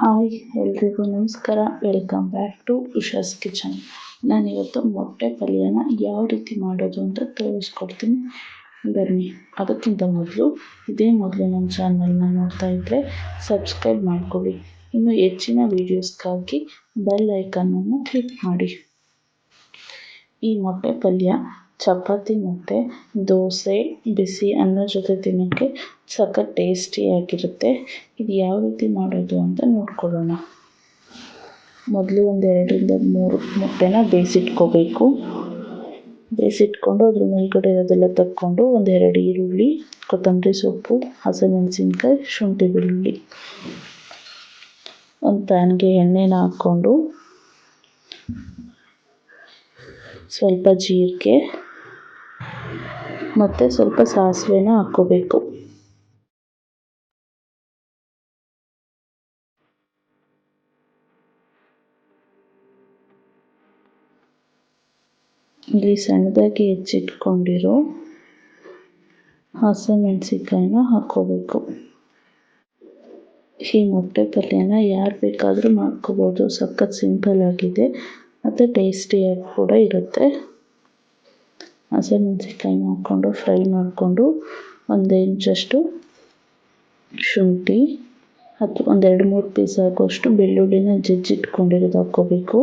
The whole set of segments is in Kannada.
ಹಾಯ್, ಎಲ್ರಿಗೂ ನಮಸ್ಕಾರ. Welcome back to Usha's kitchen ನಾನಿವತ್ತು ಮೊಟ್ಟೆ ಪಲ್ಯನ ಯಾವ ರೀತಿ ಮಾಡೋದು ಅಂತ ತೋರಿಸ್ಕೊಡ್ತೀನಿ ಬನ್ನಿ, ಅದಕ್ಕಿಂತ ಮೊದಲು ಇದೇ ಮೊದಲು ನಮ್ಮ ಚಾನಲ್ನ ನೋಡ್ತಾ ಇದ್ದರೆ ಸಬ್ಸ್ಕ್ರೈಬ್ ಮಾಡ್ಕೊಳ್ಳಿ. ಇನ್ನು ಹೆಚ್ಚಿನ ವೀಡಿಯೋಸ್ಗಾಗಿ ಬೆಲ್ ಐಕನನ್ನು ಕ್ಲಿಕ್ ಮಾಡಿ. ಈ ಮೊಟ್ಟೆ ಪಲ್ಯ ಚಪಾತಿ ಮತ್ತು ದೋಸೆ, ಬಿಸಿ ಅನ್ನ ಜೊತೆ ತಿನ್ನೋಕ್ಕೆ ಸಖತ್ ಟೇಸ್ಟಿಯಾಗಿರುತ್ತೆ ಇದು ಯಾವ ರೀತಿ ಮಾಡೋದು ಅಂತ ನೋಡ್ಕೊಳ್ಳೋಣ. ಮೊದಲು ಒಂದು ಎರಡರಿಂದ ಮೂರು ಮೊಟ್ಟೆನ ಬೇಯಿಸಿಟ್ಕೋಬೇಕು. ಬೇಯಿಸಿಟ್ಕೊಂಡು ಅದ್ರ ಮೇಲ್ಗಡೆ ಇರೋದೆಲ್ಲ ತಕ್ಕೊಂಡು ಒಂದೆರಡು ಈರುಳ್ಳಿ, ಕೊತ್ತಂಬರಿ ಸೊಪ್ಪು, ಹಸಿಮೆಣಸಿನ್ಕಾಯಿ, ಶುಂಠಿ ಬೆಳ್ಳುಳ್ಳಿ. ಒಂದು ಪ್ಯಾನ್ಗೆ ಎಣ್ಣೆನ ಹಾಕ್ಕೊಂಡು ಸ್ವಲ್ಪ ಜೀರಿಗೆ ಮತ್ತು ಸ್ವಲ್ಪ ಸಾಸಿವೆನ ಹಾಕ್ಕೋಬೇಕು. ಇಲ್ಲಿ ಸಣ್ಣದಾಗಿ ಹೆಚ್ಚಿಟ್ಕೊಂಡಿರೋ ಹಸಿಮೆಣಸಿನ್ಕಾಯಿನ ಹಾಕ್ಕೋಬೇಕು. ಈ ಮೊಟ್ಟೆ ಪಲ್ಯನ ಯಾರು ಬೇಕಾದರೂ ಮಾಡ್ಕೋಬೋದು. ಸಖತ್ ಸಿಂಪಲ್ ಆಗಿದೆ. ಮತ್ತು ಟೇಸ್ಟಿಯಾಗಿ ಕೂಡ ಇರುತ್ತೆ. ಹಸಿಮೆಣಸಿನ್ಕಾಯಿನ ಹಾಕ್ಕೊಂಡು ಫ್ರೈ ಮಾಡಿಕೊಂಡು, ಒಂದು ಇಂಚಷ್ಟು ಶುಂಠಿ, ಹತ್ತು, ಒಂದೆರಡು ಮೂರು ಪೀಸ್ ಆಗುವಷ್ಟು ಬೆಳ್ಳುಳ್ಳಿನ ಜಜ್ಜಿಟ್ಕೊಂಡಿರೋದು ಹಾಕ್ಕೋಬೇಕು.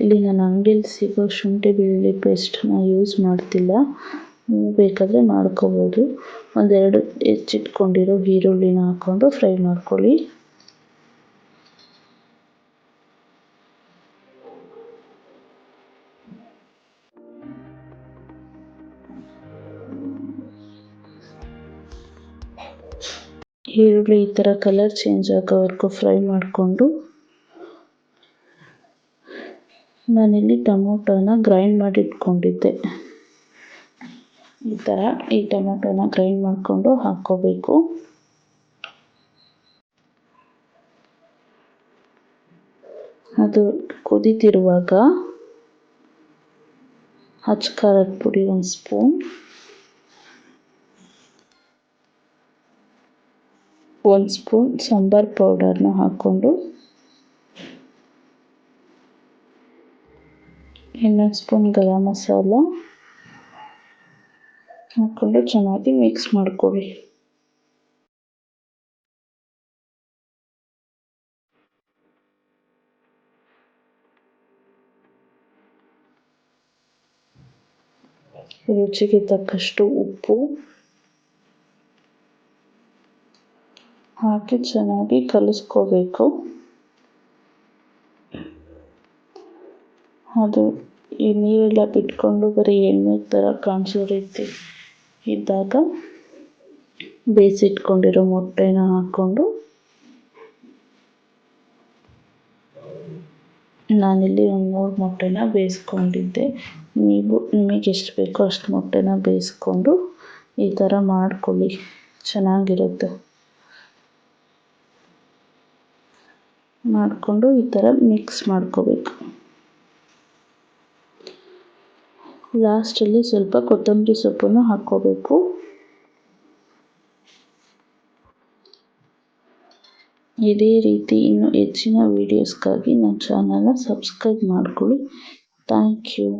ಇಲ್ಲಿ ನಾನು ಅಂಗಡಿಯಲ್ಲಿ ಸಿಗೋ ಶುಂಠಿ, ಬೆಳ್ಳುಳ್ಳಿ ಪೇಸ್ಟನ್ನ ಯೂಸ್ ಮಾಡ್ತಿಲ್ಲ. ಬೇಕಾದರೆ ಮಾಡ್ಕೋಬೋದು. ಒಂದೆರಡು ಹೆಚ್ಚಿಟ್ಕೊಂಡಿರೋ ಈರುಳ್ಳಿನ ಹಾಕ್ಕೊಂಡು ಫ್ರೈ ಮಾಡ್ಕೊಳ್ಳಿ. ಈರುಳ್ಳಿ ಈ ಥರ ಕಲರ್ ಚೇಂಜ್ ಆಗೋವರೆಗೂ ಫ್ರೈ ಮಾಡಿಕೊಂಡು ನಾನಿಲ್ಲಿ ಟೊಮೊಟೊನ ಗ್ರೈಂಡ್ ಮಾಡಿ ಇಟ್ಕೊಂಡಿದ್ದೆ. ಈ ಥರ ಈ ಟೊಮೊಟೊನ ಗ್ರೈಂಡ್ ಮಾಡಿಕೊಂಡು ಹಾಕ್ಕೋಬೇಕು. ಅದು ಕುದೀತಿರುವಾಗ ಹಚ್ಚ ಖಾರದ ಪುಡಿ ಒಂದು ಸ್ಪೂನ್ ಒಂದು ಸ್ಪೂನ್ ಸಾಂಬಾರ್ ಪೌಡರ್ನ ಹಾಕ್ಕೊಂಡು ಇನ್ನೊಂದು ಸ್ಪೂನ್ ಗರಂ ಮಸಾಲ ಹಾಕ್ಕೊಂಡು ಚೆನ್ನಾಗಿ ಮಿಕ್ಸ್ ಮಾಡ್ಕೊಳ್ಳಿ ರುಚಿಗೆ ತಕ್ಕಷ್ಟು ಉಪ್ಪು. ಹಾಕಿ ಚೆನ್ನಾಗಿ ಕಲಿಸ್ಕೋಬೇಕು. ಅದು ಈ ನೀರೆಲ್ಲ ಬಿಟ್ಕೊಂಡು ಬರೀ ಎಣ್ಣೆ ಥರ ಕಾಣಿಸೋ ರೀತಿ ಇದ್ದಾಗ ಬೇಯಿಸಿಟ್ಕೊಂಡಿರೋ ಮೊಟ್ಟೆನ ಹಾಕ್ಕೊಂಡು ನಾನಿಲ್ಲಿ ಒಂದು ಮೂರು ಮೊಟ್ಟೆನ ಬೇಯಿಸ್ಕೊಂಡಿದ್ದೆ. ನೀವು ನಿಮಗೆ ಎಷ್ಟು ಬೇಕೋ ಅಷ್ಟು ಮೊಟ್ಟೆನ ಬೇಯಿಸ್ಕೊಂಡು ಈ ಥರ ಮಾಡ್ಕೊಳ್ಳಿ. ಚೆನ್ನಾಗಿರುತ್ತೆ. ಮಾಡಿಕೊಂಡು ಈ ಥರ ಮಿಕ್ಸ್ ಮಾಡ್ಕೋಬೇಕು. ಲಾಸ್ಟಲ್ಲಿ ಸ್ವಲ್ಪ ಕೊತ್ತಂಬರಿ ಸೊಪ್ಪನ್ನು ಹಾಕ್ಕೋಬೇಕು. ಇದೇ ರೀತಿ ಇನ್ನು ಹೆಚ್ಚಿನ ವೀಡಿಯೋಸ್ಗಾಗಿ ನನ್ನ ಚಾನಲ್ನ ಸಬ್ಸ್ಕ್ರೈಬ್ ಮಾಡ್ಕೊಳ್ಳಿ. Thank you